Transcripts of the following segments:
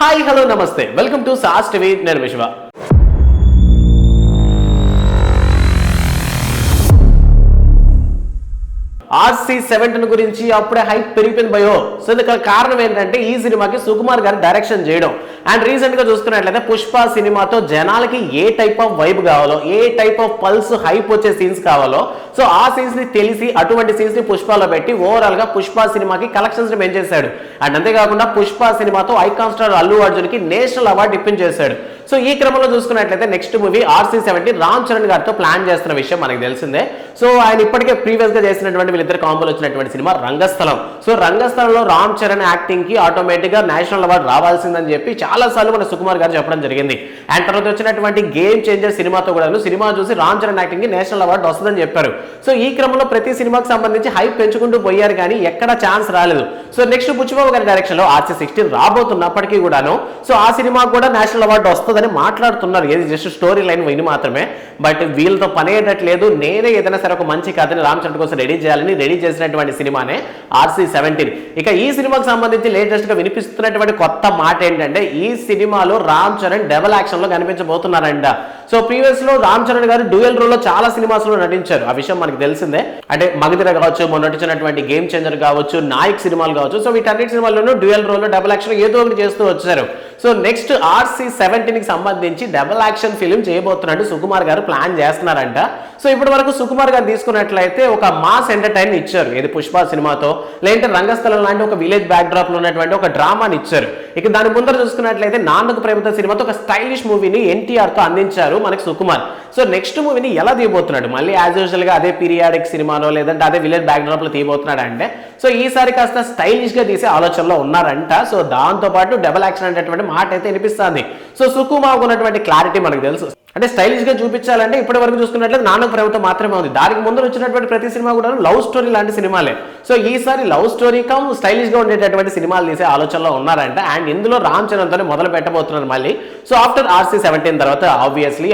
Hi hello నమస్తే. Welcome to Sas TV. నేను Vishwa RC seventeen గురించి అప్పుడే హైప్ పెరిగిపోయింది భయో. సో ఇక్కడ కారణం ఏంటంటే ఈ సినిమాకి సుకుమార్ గారు డైరెక్షన్ చేయడం. అండ్ రీసెంట్గా చూసుకున్నట్లయితే పుష్ప సినిమాతో జనాలకి ఏ టైప్ ఆఫ్ వైబ్ కావాలో ఏ టైప్ ఆఫ్ పల్స్ హైప్ వచ్చే సీన్స్ కావాలో సో ఆ సీన్స్ని తెలిసి అటువంటి సీన్స్ని పుష్పలో పెట్టి ఓవరాల్గా పుష్ప సినిమాకి కలెక్షన్స్ని పెంచేశాడు. అండ్ అంతేకాకుండా పుష్ప సినిమాతో ఐకాన్ స్టార్ అల్లు అర్జున్కి నేషనల్ అవార్డు ఇప్పించేశాడు సో ఈ క్రమంలో చూసుకున్నట్లయితే next movie RC seventy Ram Charan గారితో ప్లాన్ చేస్తున్న విషయం మనకి తెలిసిందే. సో ఆయన ఇప్పటికే ప్రీవియస్గా చేసినటువంటి వీళ్ళిద్దరు కాంబోలు వచ్చినటువంటి సినిమా రంగస్థలం. సో రంగస్థలంలో రామ్ చరణ్ యాక్టింగ్కి ఆటోమేటిక్గా నేషనల్ అవార్డు రావాల్సిందని చెప్పి చాలా సార్లు మన సుకుమార్ గారు చెప్పడం జరిగింది. అండ్ తర్వాత వచ్చినటువంటి గేమ్ చేంజర్ సినిమాతో కూడా సినిమా చూసి రామ్ చరణ్ యాక్టింగ్కి నేషనల్ అవార్డు వస్తుందని చెప్పారు. సో ఈ క్రమంలో ప్రతి సినిమాకి సంబంధించి హైప్ పెంచుకుంటూ పోయారు కానీ ఎక్కడ ఛాన్స్ రాలేదు. సో నెక్స్ట్ బుచ్చిబాబు గారి డైరెక్షన్లో ఆర్సీ సిక్స్టీన్ రాబోతున్నప్పటికీ కూడాను. సో ఆ సినిమాకు కూడా నేషనల్ అవార్డు వస్తుందని మాట్లాడుతున్నారు. ఏది జస్ట్ స్టోరీ లైన్ విని మాత్రమే. బట్ వీళ్ళతో పని అయ్యేటట్లేదు. నేనే ఏదైనా సరే ఒక మంచి కథని రామ్ చరణ్ కోసం రెడీ చేయాలని రెడీ చేసినటువంటి సినిమానే ఆర్సీ సెవెంటీన్. ఇక ఈ సినిమాకి సంబంధించి లేటెస్ట్గా వినిపిస్తున్నటువంటి కొత్త మాట ఏంటంటే ఈ సినిమాలో రామ్ చరణ్ డబల్ యాక్షన్లో కనిపించబోతున్నారంట. సో ప్రీవియస్లో రామ్ చరణ్ గారు డ్యూయల్ రోల్లో చాలా సినిమాస్లో నటించారు. ఆ విషయం మనకి తెలిసిందే. అంటే మగధిర కావచ్చు మొన్న నటించినటువంటి గేమ్ చేంజర్ కావచ్చు నాయక్ సినిమాలు కావచ్చు సో వీటన్నిటి సినిమాల్లోనూ డ్యూయల్ రోల్ డబుల్ యాక్షన్ ఏదో ఒకటి చేస్తూ వచ్చారు. సో నెక్స్ట్ ఆర్సీ సెవెంటీన్కి సంబంధించి డబుల్ యాక్షన్ ఫిలిం చేయబోతున్నట్టు సుకుమార్ గారు ప్లాన్ చేస్తున్నారంట. సో ఇప్పటి వరకు సుకుమార్ గారు తీసుకున్నట్లయితే ఒక మాస్ ఎంటర్టైన్ ఇచ్చారు. ఏది పుష్ప సినిమాతో లేదంటే రంగస్థలం లాంటి ఒక విలేజ్ బ్యాక్ డ్రాప్లో ఉన్నటువంటి ఒక డ్రామాని ఇచ్చారు. ఇక దాని ముందర చూసుకున్నట్లయితే నాన్నకు ప్రేమతో సినిమాతో ఒక స్టైలిష్ మూవీని ఎన్టీఆర్తో అందించారు మనకి సుకుమార్. సో నెక్స్ట్ మూవీని ఎలా తీయబోతున్నాడు? మళ్ళీ యాజ్ యూజువల్గా అదే పీరియాడిక్ సినిమానో లేదంటే అదే విలేజ్ బ్యాక్ డ్రాప్లో తీయబోతున్నాడు అంటే సో ఈసారి కాస్త స్టైలిష్గా తీసే ఆలోచనలో ఉన్నారంట. సో దాంతో పాటు డబల్ యాక్షన్ అనేటువంటి మాట అయితే వినిపిస్తుంది. సో సుకుమార్ ఉన్నటువంటి క్లారిటీ మనకు తెలుసు. అంటే స్టైలిష్గా చూపించాలంటే ఇప్పటి వరకు చూసుకున్నట్లయితే నాన్నకు ప్రేమతో మాత్రమే ఉంది. దానికి ముందు వచ్చినటువంటి ప్రతి సినిమా కూడా లవ్ స్టోరీ లాంటి సినిమాలే. సో ఈసారి లవ్ స్టోరీ కమ్ స్టైలిష్గా ఉండేటటువంటి సినిమాలు తీసే ఆలోచనలో ఉన్నారంట. అండ్ ఇందులో రామ్ చరణ్తోనే మొదలు పెట్టబోతున్నారు మళ్ళీ. సో ఆఫ్టర్ ఆర్సీ సెవెంటీన్ తర్వాత ఆబ్వియస్లీ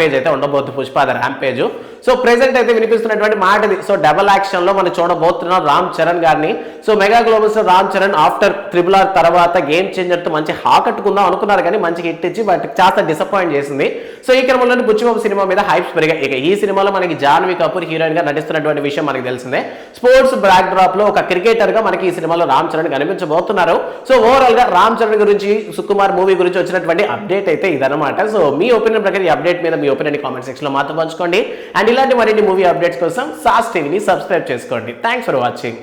పేజ్ అయితే ఉండబోతుంది Pushpa rampage so present అయితే వినిపిస్తున్నటువంటి మాట ఇది సో డబల్ యాక్షన్లో మనం చూడబోతున్నాం రామ్ చరణ్ గారిని. So mega globals Ram Charan after triple R తర్వాత గేమ్ చేంజర్తో మంచి హాకట్టుకుందాం అనుకున్నారు కానీ మంచి హిట్ ఇచ్చి బట్ చాలా డిసప్పాయింట్ చేసింది. సో ఈ క్రమంలోనే బుచ్చిబాబు సినిమా మీద హైప్స్ పెరిగాయి. ఇక ఈ సినిమాలో మనకి జాన్వీ కపూర్ హీరోయిన్గా నటిస్తున్నటువంటి విషయం మనకి తెలిసిందే. స్పోర్ట్స్ బ్యాక్ డ్రాప్లో ఒక క్రికెటర్గా మనకి ఈ సినిమాలో రామ్ చరణ్ కనిపించబోతున్నారు. సో ఓవరాల్గా రామ్ చరణ్ గురించి సుకుమార్ మూవీ గురించి వచ్చినటువంటి అప్డేట్ అయితే ఇదన్నమాట. సో మీ ఒపీనియన్ ప్రకారం ఈ అప్డేట్ మీద మీ ఒపీనియన్ కామెంట్ సెక్షన్లో మాతో పంచుకోండి. అండ్ ఇలాంటి మరిన్ని మూవీ అప్డేట్స్ కోసం సాస్ టీవీని సబ్స్క్రైబ్ చేసుకోండి. Thanks for watching